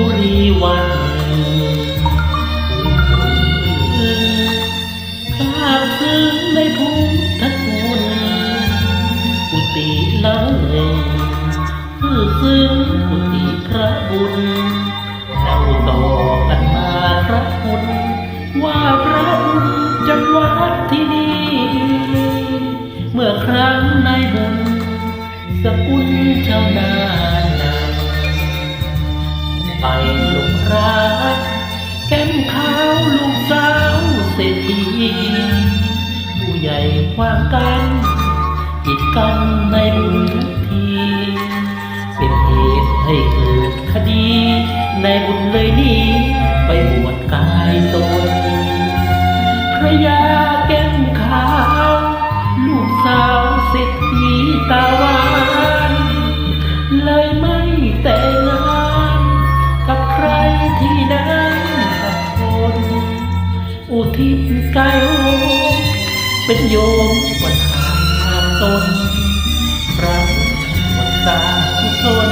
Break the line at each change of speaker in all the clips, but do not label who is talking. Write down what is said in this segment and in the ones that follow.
บุรีวันคราบซึ้งในภูมิทัศนกุฏิละเลยคือซึ้งกุติพระบุญเราต่อกันมาพระคุณว่าพระบุญจังหวัดที่นี่เมื่อครั้งนายบุญสกุลชานา ไปลงรักแก้มขาวลูกสาวเศรษฐีผู้ใหญ่ควางกันกีดกันในบุญทุกทีเป็นเหตุให้เกิดคดีในบุญเลยนี้ ที่นั้นสักคนอุทิศกายเป็นโยมวันหาตนพระบุญวันสาธุชน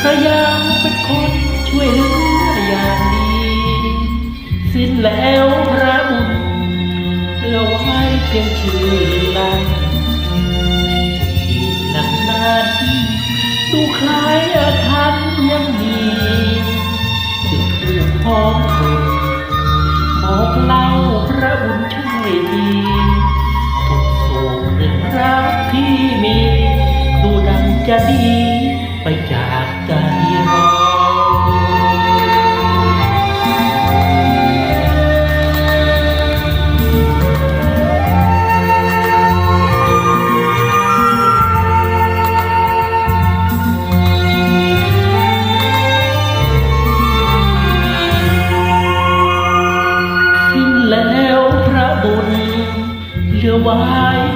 พระยาเป็นคนช่วยเหลืออย่างดีสิ้นแล้วพระบุญเหลือไว้เพียงชื่อลันที่นั่นานดูคล้ายอาถรรพ์ยังมี จะดีไปจากใจเราสิ้นแล้วพระบุญเหลือไว้เพีย